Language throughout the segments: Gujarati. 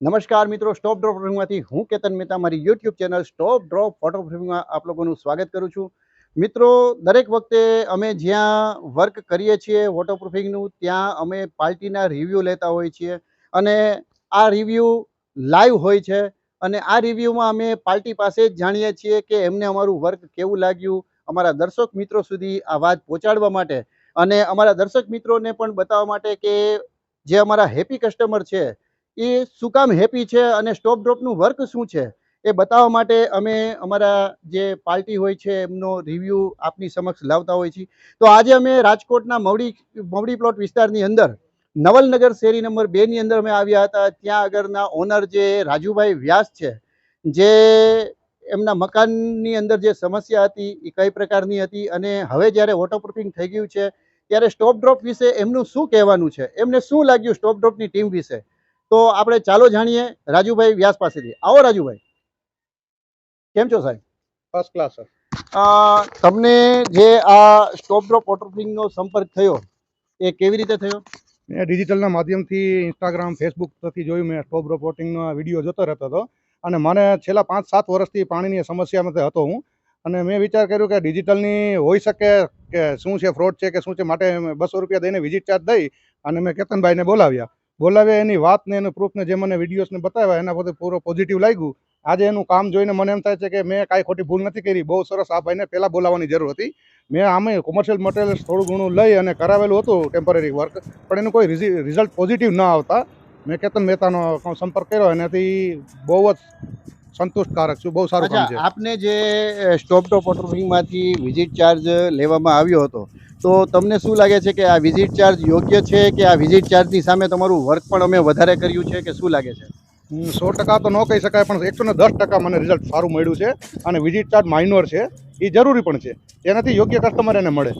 નમસ્કાર મિત્રો સ્ટોપ ડ્રોપ ફિલ્મમાંથી હું કેતન મહેતા, મારી YouTube channel stop drop photo ફિલ્મમાં આપ લોકોનું સ્વાગત કરું છું. મિત્રો, દરેક વખતે અમે જ્યાં વર્ક કરીએ છીએ વોટરપ્રૂફિંગનું ત્યાં અમે પાર્ટીના રિવ્યૂ લેતા હોઈએ છીએ. અને આ રિવ્યૂ લાઈવ હોય છે. અને આ રિવ્યૂમાં અમે પાર્ટી પાસે જ જાણીએ છીએ કે એમને અમારું વર્ક કેવું લાગ્યું, અમારા દર્શક મિત્રો સુધી આ વાત પહોંચાડવા માટે. અને અમારા દર્શક મિત્રોને પણ બતાવવા માટે કે જે અમારા હેપી કસ્ટમર છે એ શું કામ હેપી છે અને સ્ટોપ ડ્રોપનું વર્ક શું છે? એ બતાવવા માટે અમે અમારા જે પાર્ટી હોય છે, એમનો રિવ્યૂ આપની સમક્ષ લાવતા હોય છીએ. તો આજે અમે રાજકોટના મવડી મવડી પ્લોટ વિસ્તારની અંદર, નવલનગર શેરી નંબર બેની અંદર અમે આવ્યા હતા. ત્યાં આગળના ઓનર જે રાજુભાઈ વ્યાસ છે, જે એમના મકાનની અંદર જે સમસ્યા હતી, એ કઈ પ્રકારની હતી અને હવે જ્યારે વોટરપ્રૂફિંગ થઈ ગયું છે, ત્યારે સ્ટોપ ડ્રોપ વિશે એમનું શું કહેવાનું છે? એમને શું લાગ્યું સ્ટોપ ડ્રોપની ટીમ વિશે? તો આપણે ચાલો જાણીએ રાજુભાઈ વ્યાસ પાસેથી. આવો રાજુભાઈ. કેમ છો સાહેબ? ફર્સ્ટ ક્લાસ સર તમને જે આ સ્ટોપ ડ્રોપ વોટરપ્રૂફિંગનો સંપર્ક થયો એ કેવી રીતે થયો? મેં ડિજિટલના માધ્યમથી ઇન્સ્ટાગ્રામ ફેસબુક પરથી જોયું મેં સ્ટોપ રિપોર્ટિંગનો વીડિયો જોતો રહેતો હતો. અને મને છેલ્લા પાંચ સાત વર્ષથી પાણીની સમસ્યામાં હતો હું. અને મેં વિચાર કર્યો કે ડિજિટલની હોઈ શકે કે શું છે ફ્રોડ છે કે શું છે માટે બસો રૂપિયા દઈને વિઝિટ ચાર્જ દઈ અને મેં કેતનભાઈને બોલાવ્યા. બોલાવ્યા એની વાત ને એનું પ્રૂફને જે મને વિડીયોઝને બતાવ્યા, એના બધું પૂરો પોઝિટિવ લાગ્યું. આજે એનું કામ જોઈને મને એમ થાય છે કે મેં કાંઈ ખોટી ભૂલ નથી કરી, બહુ સરસ આ ભાઈને પહેલાં બોલાવવાની જરૂર હતી. મેં આમે કોમર્શિયલ મટીરિયલ્સ થોડું ઘણું લઈ અને કરાવેલું હતું ટેમ્પરરી વર્ક પણ એનું કોઈ રિઝલ્ટ પોઝિટિવ ન આવતા. મેં કેતન મહેતાનો સંપર્ક કર્યો, એનાથી બહુ જ સંતુષ્ટકારક છું. બહુ સારું કામ છે. આપને જે સ્ટોપ ટોપ વોટરપ્રૂફિંગમાંથી વિઝિટ ચાર્જ લેવામાં આવ્યો હતો તો તમને શું લાગે છે કે આ વિઝિટ ચાર્જ યોગ્ય છે કે આ વિઝિટ ચાર્જની સામે તમારું વર્ક પણ અમે વધારે કર્યું છે કે શું લાગે છે? સો ટકા તો ન કહી શકાય પણ એકસો ને દસ ટકા મને રિઝલ્ટ સારું મળ્યું છે અને વિઝિટ ચાર્જ માઇનોર છે. એ જરૂરી પણ છે. એનાથી યોગ્ય કસ્ટમર એને મળે.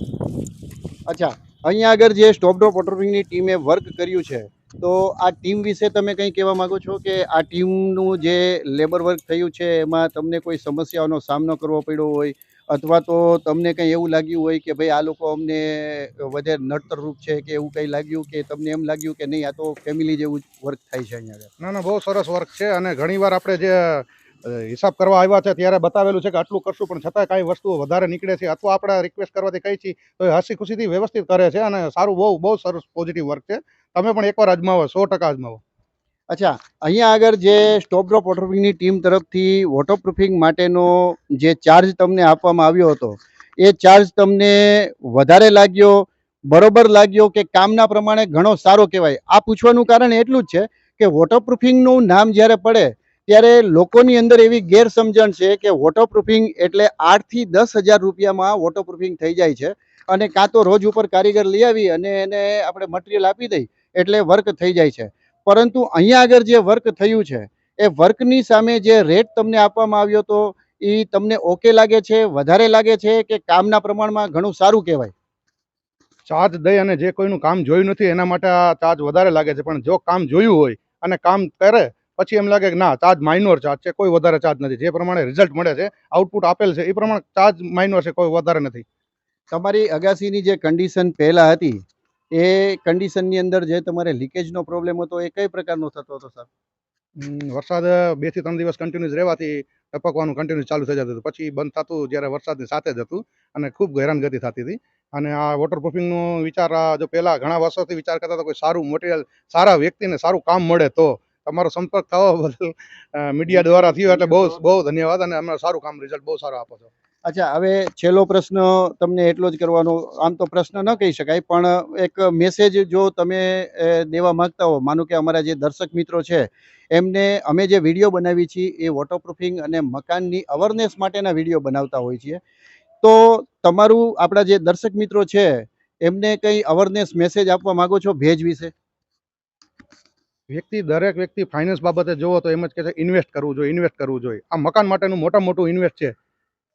અચ્છા અહીંયા આગળ જે સ્ટોપ ડ્રોપ વોટરપ્રૂફિંગની ટીમે વર્ક કર્યું છે તો આ ટીમ વિશે તમે કંઈ કહેવા માંગો છો કે આ ટીમનું જે લેબર વર્ક થયું છે, એમાં તમને કોઈ સમસ્યાઓનો સામનો કરવો પડ્યો હોય અથવા તો તમને કંઈ એવું લાગ્યું હોય કે ભાઈ આ લોકો અમને વધારે નડતરરૂપ છે કે એવું કંઈ લાગ્યું કે તમને એમ લાગ્યું કે નહીં, આ તો ફેમિલી જેવું વર્ક થાય છે અહીંયા ના ના, બહુ સરસ વર્ક છે અને ઘણીવાર આપણે જે હિસાબ કરવા આવ્યા છે ત્યારે બતાવેલું છે કે આટલું કરશું, પણ છતાં કાંઈ વસ્તુઓ વધારે નીકળે છે. અથવા આપણે રિક્વેસ્ટ કરવાથી કહી છીએ તો એ હસી ખુશીથી વ્યવસ્થિત કરે છે અને સારું બહુ બહુ સરસ પોઝિટિવ વર્ક છે. તમે પણ એકવાર અજમાવો, સો ટકા અજમાવો. અચ્છા, અહીંયા આગળ જે સ્ટોપ ડ્રોપ વોટરપ્રૂફિંગની ટીમ તરફથી વોટરપ્રૂફિંગ માટેનો જે ચાર્જ તમને આપવામાં આવ્યો હતો, એ ચાર્જ તમને વધારે લાગ્યો, બરોબર લાગ્યો કે કામના પ્રમાણે ઘણો સારો કહેવાય? આ પૂછવાનું કારણ એટલું જ છે કે વોટરપ્રૂફિંગનું નામ જ્યારે પડે ત્યારે લોકોની અંદર એવી ગેરસમજણ છે કે વોટરપ્રૂફિંગ એટલે આઠથી દસ હજાર રૂપિયામાં વોટરપ્રૂફિંગ થઈ જાય છે. અને કાં તો રોજ ઉપર કારીગર લઈ આવી અને એને આપણે મટીરિયલ આપી દઈ એટલે વર્ક થઈ જાય છે. પરંતુ અહીંયા આગળ જે વર્ક થયું છે, એ વર્કની સામે જે રેટ તમને આપવામાં આવ્યો તો એ તમને ઓકે લાગે છે, વધારે લાગે છે કે કામના પ્રમાણમાં ઘણું સારું કહેવાય? ચાર્જ દઈ અને જે કોઈનું કામ જોયું નથી એના માટે આ ચાર્જ વધારે લાગે છે. પણ જો કામ જોયું હોય અને કામ કરે પછી એમ લાગે કે ના ચાર્જ માઇનોર ચાર્જ છે કોઈ વધારે ચાર્જ નથી. જે પ્રમાણે રિઝલ્ટ મળે છે આઉટપુટ આપેલ છે એ પ્રમાણે ચાર્જ માઇનોર છે કોઈ વધારે નથી. તમારી અગાસીની જે કન્ડિશન પહેલાં હતી એ કન્ડિશનની અંદર જે તમારે લીકેજનો પ્રોબ્લેમ હતો એ કઈ પ્રકારનો થતો હતો સર વરસાદ બેથી ત્રણ દિવસ કન્ટિન્યુઅસ રહેવાથી ટપકવાનું કન્ટિન્યુ ચાલુ થઈ જતું હતું. પછી બંધ થતું જ્યારે વરસાદની સાથે જ હતું અને ખૂબ હેરાનગતિ થતી હતી. અને આ વોટરપ્રૂફિંગનો વિચાર જો પહેલાં ઘણા વર્ષોથી વિચાર કરતા હતા કોઈ સારું મટીરિયલ સારા વ્યક્તિને સારું કામ મળે તો તમારો સંપર્ક થવા બદલ મીડિયા દ્વારા થયો એટલે બહુ બહુ ધન્યવાદ અને અમને સારું કામ રિઝલ્ટ બહુ સારો આપો છો. અચ્છા હવે છેલ્લો પ્રશ્ન તમને એટલો જ કરવાનો આમ તો પ્રશ્ન ન કહી શકાય પણ એક મેસેજ જો તમે દેવા માંગતા હો માનો કે અમારા જે દર્શક મિત્રો છે એમને અમે જે વીડિયો બનાવી છીએ એ વોટરપ્રૂફિંગ અને મકાનની અવેરનેસ માટેના વીડિયો બનાવતા હોય છીએ. તો તમારું આપણા જે દર્શક મિત્રો છે એમને કંઈ અવેરનેસ મેસેજ આપવા માગો છો ભેજ વિશે? વ્યક્તિ, દરેક વ્યક્તિ ફાઇનાન્સ બાબતે જોવો તો એમ જ કહે છે ઇન્વેસ્ટ કરવું જોઈએ ઇન્વેસ્ટ કરવું જોઈએ. આ મકાન માટેનું મોટા મોટું ઇન્વેસ્ટ છે.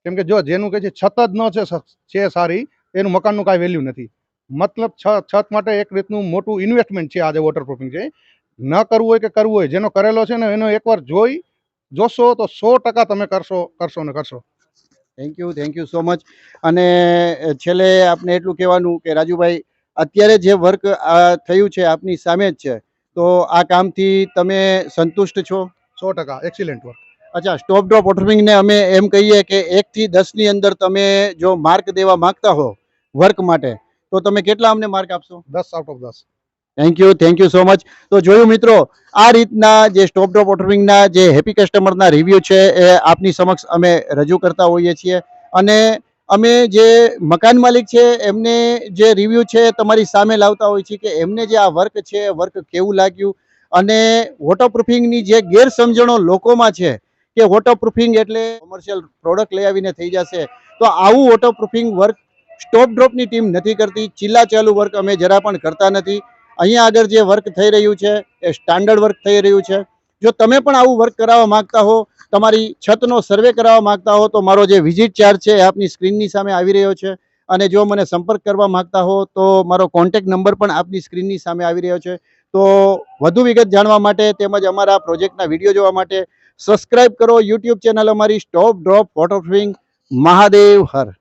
કેમ કે જો જેનું કહે છે, છત જ ન છે સારી, એનું મકાનનું કાંઈ વેલ્યુ નથી. મતલબ છત માટે એક રીતનું મોટું ઇન્વેસ્ટમેન્ટ છે આજે વોટરપ્રૂફિંગ છે. ન કરવું હોય કે કરવું હોય, જેનો કરેલો છે ને એનો એકવાર જોઈ, જોશો તો સો ટકા તમે કરશો કરશો ને કરશો. Thank you thank you so much અને છેલ્લે આપને એટલું કહેવાનું કે રાજુભાઈ, અત્યારે જે વર્ક થયું છે આપની સામે જ છે. તો આ કામથી તમે સંતુષ્ટ છો? સો ટકા. એક્સિલન્ટ વર્ક અચ્છા સ્ટોપ ડ્રોપ વોટરમિંગને અમે એમ કહીએ કે એકથી દસની અંદર તમે જો માર્ક દેવા માંગતા હો વર્ક માટે તો તમે કેટલા અમને માર્ક આપશો? દસ આઉટ ઓફ દસ. Thank you thank you so much તો જોયું મિત્રો આ રીતના જે સ્ટોપ ડ્રોપ વોટરમિંગના જે હેપી કસ્ટમરના રિવ્યૂ છે એ આપની સમક્ષ અમે રજૂ કરતા હોઈએ છીએ. અને અમે જે મકાન માલિક છે, એમને જે રિવ્યૂ છે, તમારી સામે લાવતા હોય છે કે એમને જે આ વર્ક છે વર્ક કેવું લાગ્યું? અને વોટરપ્રૂફિંગની જે ગેરસમજણો લોકોમાં છે કે વોટરપ્રૂફિંગ એટલે કોમર્શિયલ પ્રોડક્ટ લઈ આવીને થઈ જશે, તો આવું વોટરપ્રૂફિંગ વર્ક સ્ટોપ ડ્રોપની ટીમ નથી કરતી. ચિલ્લા ચાલુ વર્ક અમે જરા પણ કરતા નથી. અહીંયા આગળ જે વર્ક થઈ રહ્યું છે, એ સ્ટાન્ડર્ડ વર્ક થઈ રહ્યું છે. જો તમે પણ આવું વર્ક કરાવવા માંગતા હો, તમારી છતનો સર્વે કરાવવા માંગતા હો, તો મારો જે વિઝિટ ચાર્જ છે એ આપની સ્ક્રીનની સામે આવી રહ્યો છે. અને જો મને સંપર્ક કરવા માંગતા હો, તો મારો કોન્ટેક્ટ નંબર પણ આપની સ્ક્રીનની સામે આવી રહ્યો છે. તો વધુ વિગત જાણવા માટે તેમજ અમારા પ્રોજેક્ટના વીડિયો જોવા માટે સબસ્ક્રાઇબ કરો. યુટ્યુબ ચેનલ અમારી સ્ટોપ ડ્રોપ વોટરપ્રૂફિંગ મહાદેવ હર.